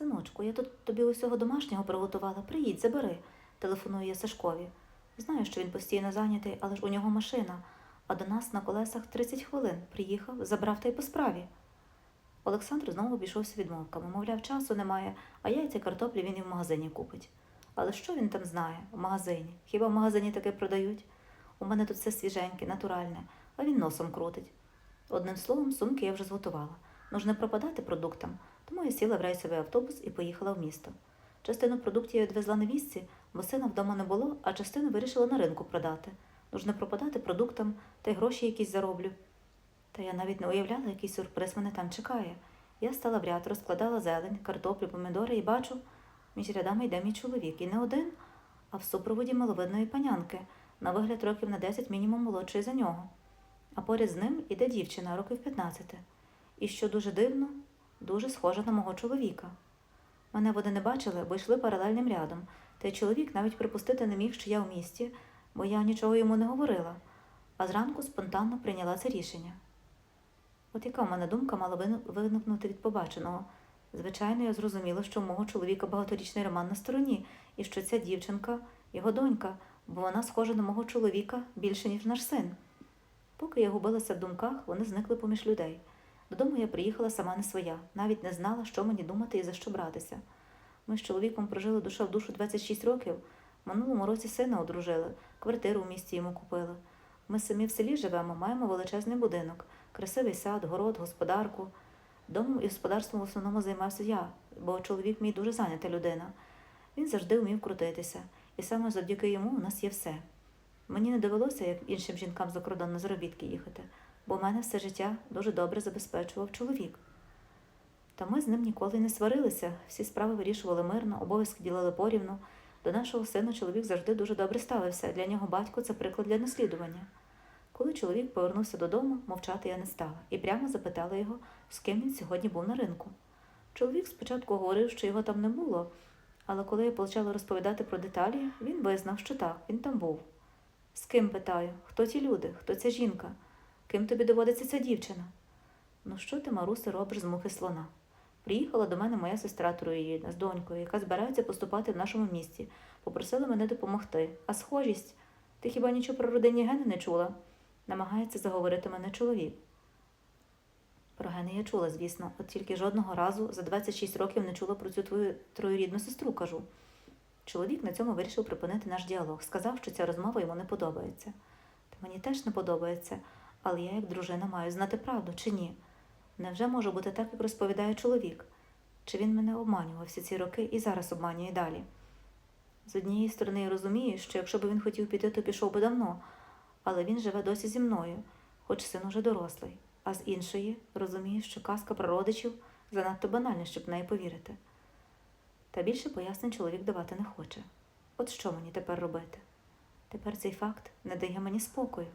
Синочку, я тут тобі усього домашнього приготувала. Приїдь, забери, телефоную я Сашкові. Знаю, що він постійно зайнятий, але ж у нього машина, а до нас на колесах 30 хвилин. Приїхав, забрав та й по справі. Олександр знову обійшовся відмовками. Мовляв, часу немає, а яйця картоплі він і в магазині купить. Але що він там знає в магазині? Хіба в магазині таке продають? У мене тут все свіженьке, натуральне, а він носом крутить. Одним словом, сумки я вже зготувала. Ну пропадати продуктам, тому я сіла в рейсовий автобус і поїхала в місто. Частину продуктів я відвезла невістці, бо сина вдома не було, а частину вирішила на ринку продати. Ну ж не пропадати продуктам, та й гроші якісь зароблю. Та я навіть не уявляла, який сюрприз мене там чекає. Я стала в ряд, розкладала зелень, картоплю, помідори і бачу, між рядами йде мій чоловік. І не один, а в супроводі маловидної панянки, на вигляд років на 10 мінімум молодшої за нього. А поряд з ним іде дівчина років 15. І що дуже дивно, дуже схожа на мого чоловіка. Мене вони не бачили, бо йшли паралельним рядом, та й чоловік навіть припустити не міг, що я в місті, бо я нічого йому не говорила, а зранку спонтанно прийняла це рішення. От яка в мене думка мала виникнути від побаченого. Звичайно, я зрозуміла, що у мого чоловіка багаторічний роман на стороні, і що ця дівчинка його донька, бо вона схожа на мого чоловіка більше, ніж наш син. Поки я губилася в думках, вони зникли поміж людей. Додому я приїхала сама не своя, навіть не знала, що мені думати і за що братися. Ми з чоловіком прожили душа в душу 26 років. В минулому році сина одружили, квартиру в місті йому купили. Ми самі в селі живемо, маємо величезний будинок, красивий сад, город, господарку. Домом і господарством в основному займався я, бо чоловік мій дуже зайнята людина. Він завжди вмів крутитися, і саме завдяки йому у нас є все. Мені не довелося, як іншим жінкам за кордон на заробітки їхати, бо мене все життя дуже добре забезпечував чоловік. Та ми з ним ніколи не сварилися, всі справи вирішували мирно, обов'язки ділили порівну. До нашого сина чоловік завжди дуже добре ставився. Для нього батько це приклад для наслідування. Коли чоловік повернувся додому, мовчати я не стала і прямо запитала його, з ким він сьогодні був на ринку. Чоловік спочатку говорив, що його там не було, але коли я почала розповідати про деталі, він визнав, що так, він там був. З ким питаю, хто ті люди, хто ця жінка? Ким тобі доводиться ця дівчина? Ну що ти, Марусе, робиш з мухи слона? Приїхала до мене моя сестра троюрідна з донькою, яка збирається поступати в нашому місті. Попросила мене допомогти. А схожість? Ти хіба нічого про родинні гени не чула? Намагається заговорити мене чоловік. Про гени я чула, звісно, от тільки жодного разу за 26 років не чула про цю твою троюрідну сестру, кажу. Чоловік на цьому вирішив припинити наш діалог. Сказав, що ця розмова йому не подобається. Та мені теж не подобається, але я, як дружина, маю знати правду чи ні. Невже може бути так, як розповідає чоловік? Чи він мене обманював всі ці роки і зараз обманює далі? З однієї сторони, я розумію, що якщо б він хотів піти, то пішов би давно, але він живе досі зі мною, хоч син уже дорослий, а з іншої розумію, що казка про родичів занадто банальна, щоб в неї повірити. Та більше пояснень чоловік давати не хоче. От що мені тепер робити? Тепер цей факт не дає мені спокою.